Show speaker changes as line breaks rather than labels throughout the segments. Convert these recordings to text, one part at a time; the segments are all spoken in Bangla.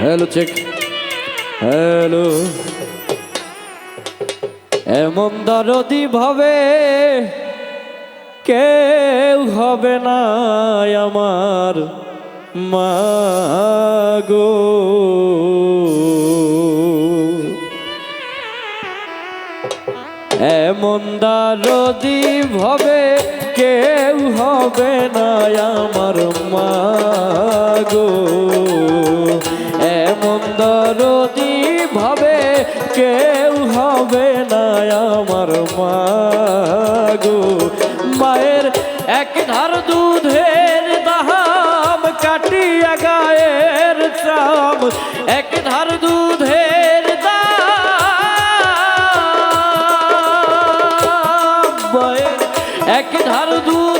Hello check. হ্যালো। এমন দরদি ভাবে কেউ হবে না আমার মাগো। এমন দারদি ভাবে হবে না আমার মাগো এমন দরদি ভাবে কেউ হবে না আমার মাগো মায়ের এক ধার দুধের দাম কাটিয়া গায়ের চাম এক ধার দুধের দাম। এক ধার দুধের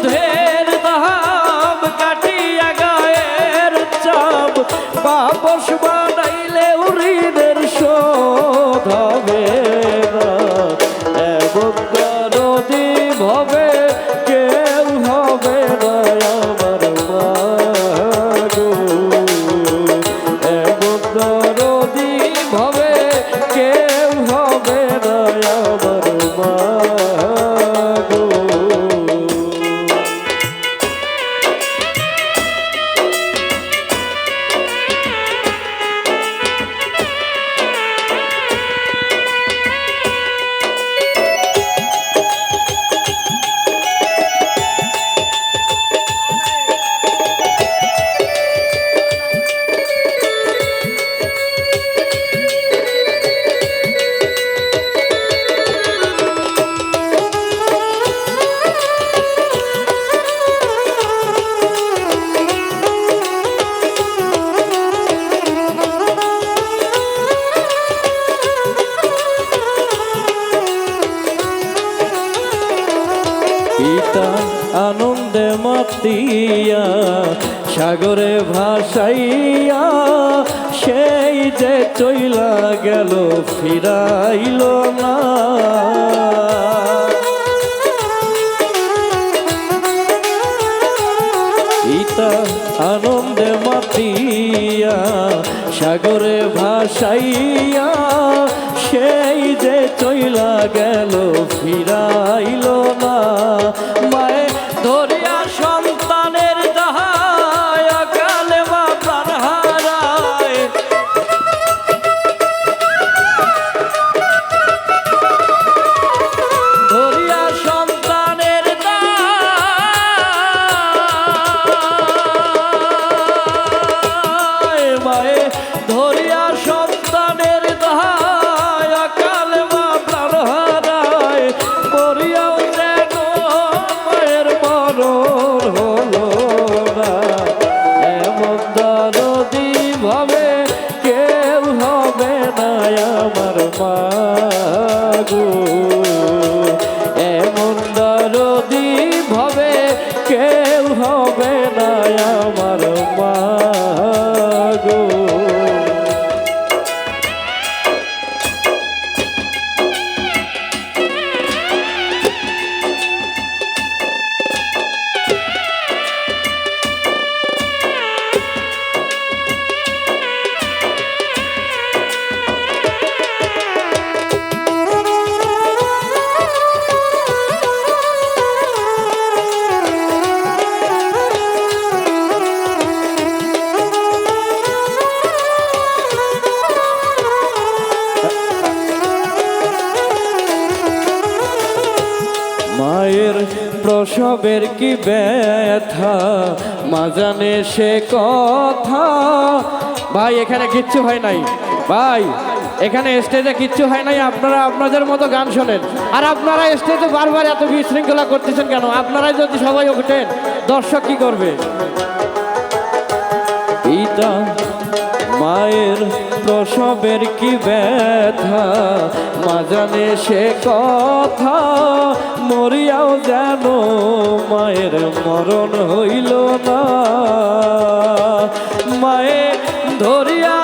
আনন্দে মাতিয়া সাগরে ভাসাইয়া, সেই যে চইলা গেল, ফিরাইল না। পিতা আনন্দে মাতিয়া সাগরে ভাসাইয়া, সেই যে চইলা গেল, ফিরাইল মাগো এমন দরদি ভাবে কেউ হবে না আমার মাগো প্রসবের কি ব্যথা? মা জানে সে কথা। ভাই, এখানে কিচ্ছু হয় নাই। ভাই, এখানে স্টেজে কিচ্ছু হয় নাই। আপনারা আপনাদের মতো গান শোনেন। আর আপনারা স্টেজে বারবার এত বিশৃঙ্খলা করতেছেন কেন? আপনারাই যদি সবাই ওঠেন, দর্শক কি করবে? পিতা, মায়ের প্রসবের কি ব্যথা? মা জানে সে কথা। মরিয়াও যেন মায়ের মরণ হইল না। মায়ে ধরিয়া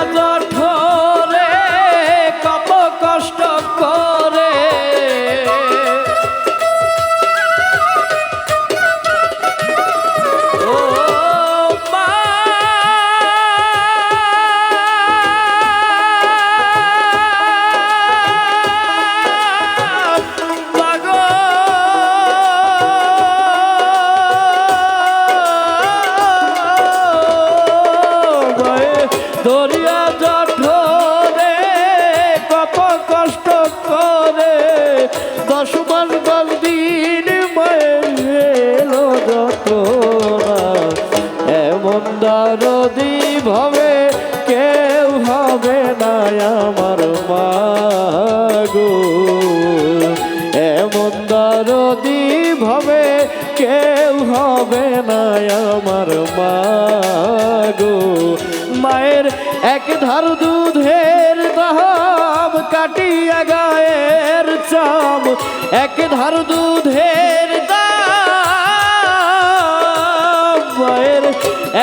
এক ধার দুধের দাম কাটিয়া গায়ের চাম। এক ধার দুধের দাম, মায়ের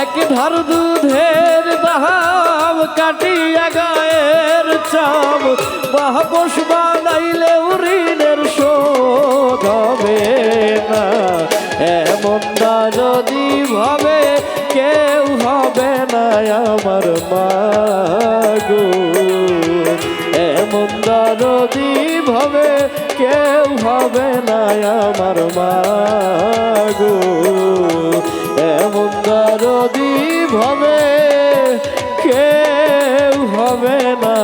এক ধার দুধের দাম কাটিয়া গায়ের চাম। বাহবস বানাইলে আমার মাগো। এমন দারদি ভাবে কেউ হবে না আমার মাগো। এমন দারদি ভাবে কেউ হবে না